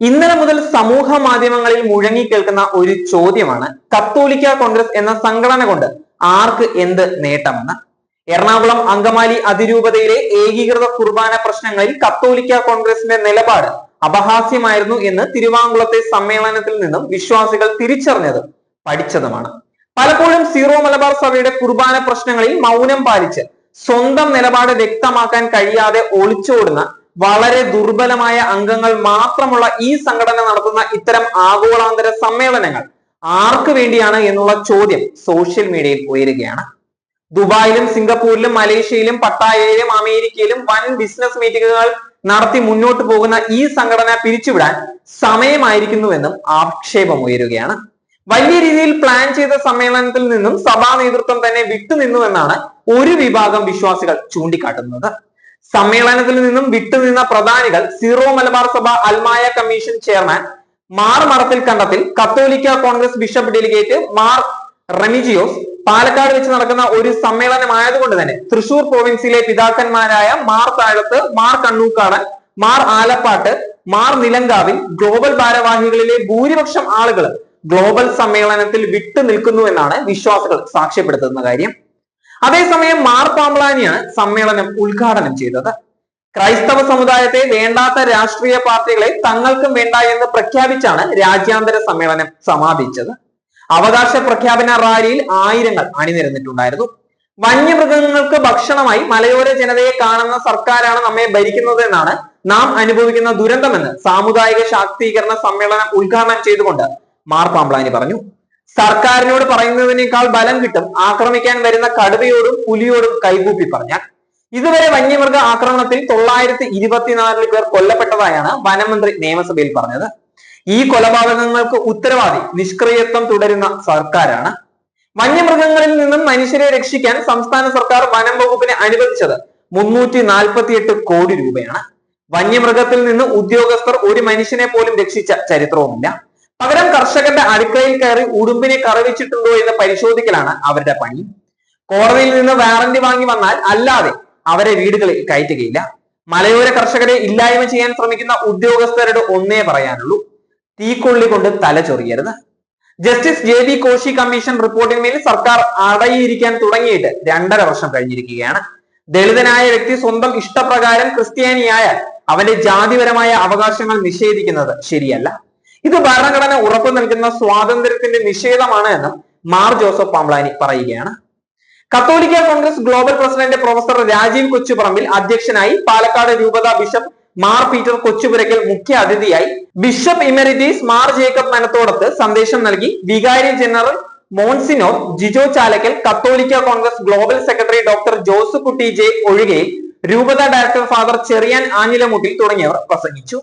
ഇന്നലെ മുതൽ സമൂഹ മാധ്യമങ്ങളിൽ മുഴങ്ങി കേൾക്കുന്ന ഒരു ചോദ്യമാണ് കത്തോലിക്ക കോൺഗ്രസ് എന്ന സംഘടന കൊണ്ട് ആർക്ക് എന്ത് നേട്ടമെന്ന് എറണാകുളം അങ്കമാലി അതിരൂപതയിലെ ഏകീകൃത കുർബാന പ്രശ്നങ്ങളിൽ കത്തോലിക്ക കോൺഗ്രസിന്റെ നിലപാട് അപഹാസ്യമായിരുന്നു എന്ന് തിരുവാങ്കുളത്തെ സമ്മേളനത്തിൽ നിന്നും വിശ്വാസികൾ തിരിച്ചറിഞ്ഞതും പഠിച്ചതുമാണ്. പലപ്പോഴും സീറോ മലബാർ സഭയുടെ കുർബാന പ്രശ്നങ്ങളിൽ മൗനം പാലിച്ച് സ്വന്തം നിലപാട് വ്യക്തമാക്കാൻ കഴിയാതെ ഒളിച്ചോടുന്ന വളരെ ദുർബലമായ അംഗങ്ങൾ മാത്രമുള്ള ഈ സംഘടന നടത്തുന്ന ഇത്തരം ആഗോളാന്തര സമ്മേളനങ്ങൾ ആർക്ക് വേണ്ടിയാണ് എന്നുള്ള ചോദ്യം സോഷ്യൽ മീഡിയയിൽ ഉയരുകയാണ്. ദുബായിലും സിംഗപ്പൂരിലും മലേഷ്യയിലും പട്ടായയിലും അമേരിക്കയിലും വൻ ബിസിനസ് മീറ്റിംഗുകൾ നടത്തി മുന്നോട്ട് പോകുന്ന ഈ സംഘടന പിരിച്ചുവിടാൻ സമയമായിരിക്കുന്നുവെന്നും ആക്ഷേപം ഉയരുകയാണ്. വലിയ രീതിയിൽ പ്ലാൻ ചെയ്ത സമ്മേളനത്തിൽ നിന്നും സഭാ നേതൃത്വം തന്നെ വിട്ടുനിന്നുവെന്നാണ് ഒരു വിഭാഗം വിശ്വാസികൾ ചൂണ്ടിക്കാട്ടുന്നത്. സമ്മേളനത്തിൽ നിന്നും വിട്ടുനിന്ന പ്രധാനികൾ സീറോ മലബാർ സഭ അൽമായ കമ്മീഷൻ ചെയർമാൻ മാർ മറത്തിൽ കണ്ടത്തിൽ കത്തോലിക്ക Congress bishop delegate Mar Remigiose Palakkad വെച്ച് നടക്കുന്ന ഒരു സമ്മേളനമായതുകൊണ്ട് തന്നെ തൃശൂർ പ്രൊവിൻസിലെ പിതാക്കന്മാരായ മാർ താഴത്ത് മാർ കണ്ണൂക്കാടൻ മാർ ആലപ്പാട്ട് മാർ നിലങ്കാവിൽ ഗ്ലോബൽ ഭാരവാഹികളിലെ ഭൂരിപക്ഷം ആളുകൾ ഗ്ലോബൽ സമ്മേളനത്തിൽ വിട്ടു നിൽക്കുന്നു എന്നാണ് വിശ്വാസികൾ സാക്ഷ്യപ്പെടുത്തുന്ന കാര്യം. അതേസമയം മാർ പാമ്പ്ലാനിയാണ് സമ്മേളനം ഉദ്ഘാടനം ചെയ്തത്. ക്രൈസ്തവ സമുദായത്തെ വേണ്ടാത്ത രാഷ്ട്രീയ പാർട്ടികളെ തങ്ങൾക്കും വേണ്ട എന്ന് പ്രഖ്യാപിച്ചാണ് രാജ്യാന്തര സമ്മേളനം സമാപിച്ചത്. അവകാശ പ്രഖ്യാപന റാലിയിൽ ആയിരങ്ങൾ അണിനിരന്നിട്ടുണ്ടായിരുന്നു. വന്യമൃഗങ്ങൾക്ക് ഭക്ഷണമായി മലയോര ജനതയെ കാണുന്ന സർക്കാരാണ് നമ്മെ ഭരിക്കുന്നതെന്നാണ് നാം അനുഭവിക്കുന്ന ദുരന്തമെന്ന് സാമുദായിക ശാക്തീകരണ സമ്മേളനം ഉദ്ഘാടനം ചെയ്തുകൊണ്ട് മാർ പറഞ്ഞു. സർക്കാരിനോട് പറയുന്നതിനേക്കാൾ ബലം കിട്ടും ആക്രമിക്കാൻ വരുന്ന കടുവയോടും പുലിയോടും കൈകൂപ്പി പറഞ്ഞാൽ. ഇതുവരെ വന്യമൃഗ ആക്രമണത്തിൽ തൊള്ളായിരത്തി ഇരുപത്തിനാലിൽ പേർ കൊല്ലപ്പെട്ടതായാണ് വനമന്ത്രി നിയമസഭയിൽ പറഞ്ഞത്. ഈ കൊലപാതകങ്ങൾക്ക് ഉത്തരവാദി നിഷ്ക്രിയത്വം തുടരുന്ന സർക്കാരാണ്. വന്യമൃഗങ്ങളിൽ നിന്നും മനുഷ്യരെ രക്ഷിക്കാൻ സംസ്ഥാന സർക്കാർ വനം വകുപ്പിനെ അനുവദിച്ചത് മുന്നൂറ്റി നാൽപ്പത്തിയെട്ട് കോടി രൂപയാണ്. വന്യമൃഗത്തിൽ നിന്ന് ഉദ്യോഗസ്ഥർ ഒരു മനുഷ്യനെ പോലും രക്ഷിച്ച ചരിത്രവുമില്ല. പകരം കർഷകന്റെ അടുക്കളയിൽ കയറി ഉടുമ്പിനെ കറവിച്ചിട്ടുണ്ടോ എന്ന് പരിശോധിക്കലാണ് അവരുടെ പണി. കോടതിയിൽ നിന്ന് വാറന്റി വാങ്ങി വന്നാൽ അല്ലാതെ അവരെ വീടുകളിൽ കയറ്റുകയില്ല. മലയോര കർഷകരെ ഇല്ലായ്മ ചെയ്യാൻ ശ്രമിക്കുന്ന ഉദ്യോഗസ്ഥരുടെ ഒന്നേ പറയാനുള്ളൂ. തീക്കൊള്ളി കൊണ്ട് തല ചൊറിയരുത്. Justice J B Koshy commission റിപ്പോർട്ടിന്മേൽ സർക്കാർ അടയിരിക്കാൻ തുടങ്ങിയിട്ട് രണ്ടര വർഷം കഴിഞ്ഞിരിക്കുകയാണ്. ദളിതനായ വ്യക്തി സ്വന്തം ഇഷ്ടപ്രകാരം ക്രിസ്ത്യാനിയായാൽ അവന്റെ ജാതിപരമായ അവകാശങ്ങൾ നിഷേധിക്കുന്നത് ശരിയല്ല. ഇത് ഭരണഘടന ഉറപ്പു നൽകുന്ന സ്വാതന്ത്ര്യത്തിന്റെ നിഷേധമാണ് എന്ന് മാർ ജോസഫ് പാംബ്ലാനി പറയുകയാണ്. കത്തോലിക്ക Congress global president professor Rajeev Kochuparambil അധ്യക്ഷനായി പാലക്കാട് രൂപത ബിഷപ്പ് മാർ പീറ്റർ കൊച്ചുപുരയ്ക്കൽ മുഖ്യ അതിഥിയായി bishop emeritus Mar Jacob Manathodath സന്ദേശം നൽകി വികാരി ജനറൽ മോൺസിനോ ജിജോ ചാലക്കൽ കത്തോലിക്ക Congress global secretary doctor Jose Kutty J ഒഴികെ രൂപത ഡയറക്ടർ ഫാദർ ചെറിയാൻ ആഞ്ഞിലമുട്ടിൽ തുടങ്ങിയവർ പ്രസംഗിച്ചു.